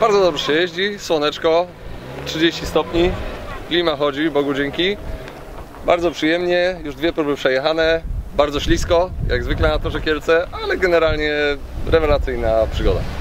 Bardzo dobrze się jeździ, słoneczko, 30 stopni, klima chodzi, Bogu dzięki. Bardzo przyjemnie, już dwie próby przejechane, bardzo ślisko, jak zwykle na torze Kielce, ale generalnie rewelacyjna przygoda.